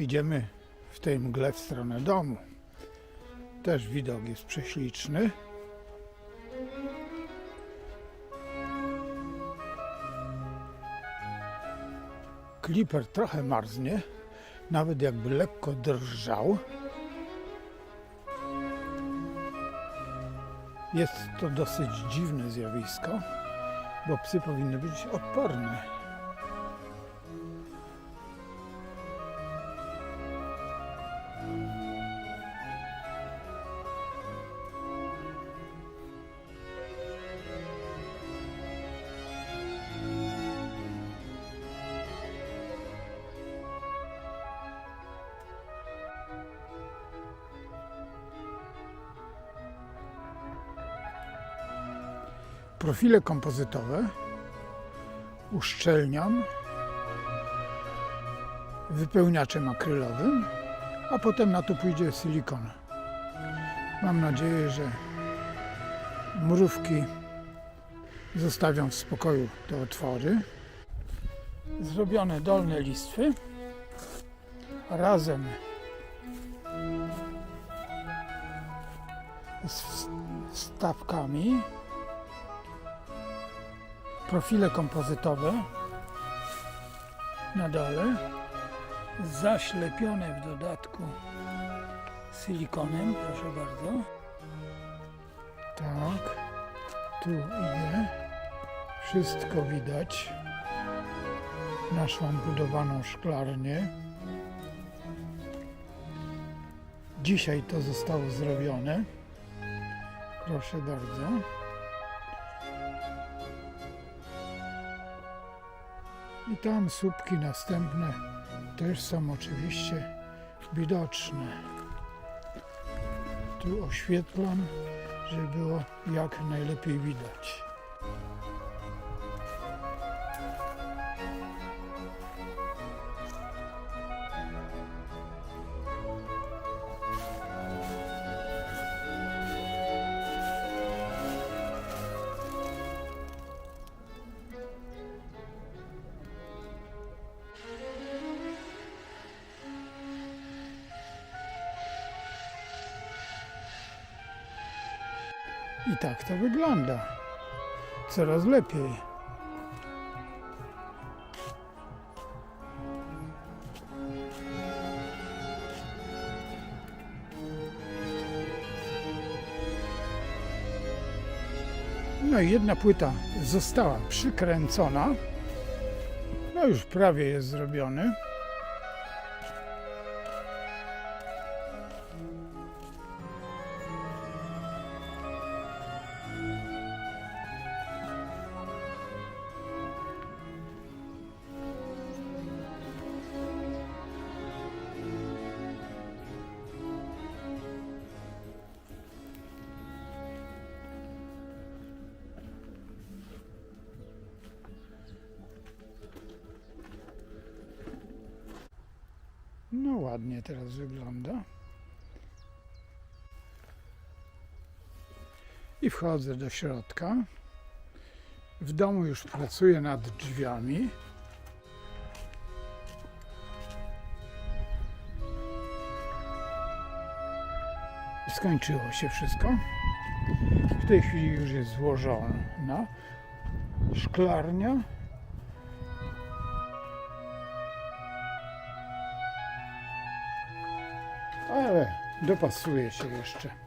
Idziemy w tej mgle w stronę domu. Też widok jest prześliczny. Kliper trochę marznie, nawet jakby lekko drżał. Jest to dosyć dziwne zjawisko, bo psy powinny być odporne. Profile kompozytowe uszczelniam wypełniaczem akrylowym, a potem na to pójdzie silikon. Mam nadzieję, że mrówki zostawią w spokoju te otwory. Zrobione dolne listwy razem z wstawkami profile kompozytowe na dole, zaślepione w dodatku silikonem, proszę bardzo. Tak, tu idzie. Wszystko widać. Naszą budowaną szklarnię. Dzisiaj to zostało zrobione. Proszę bardzo. I tam słupki następne też są oczywiście widoczne. Tu oświetlam, żeby było jak najlepiej widać. I tak to wygląda. Coraz lepiej. No i jedna płyta została przykręcona. No już prawie jest zrobiony. Ładnie teraz wygląda. I wchodzę do środka. W domu już pracuję nad drzwiami. Skończyło się wszystko. W tej chwili już jest złożona szklarnia. Ale dopasuje się jeszcze.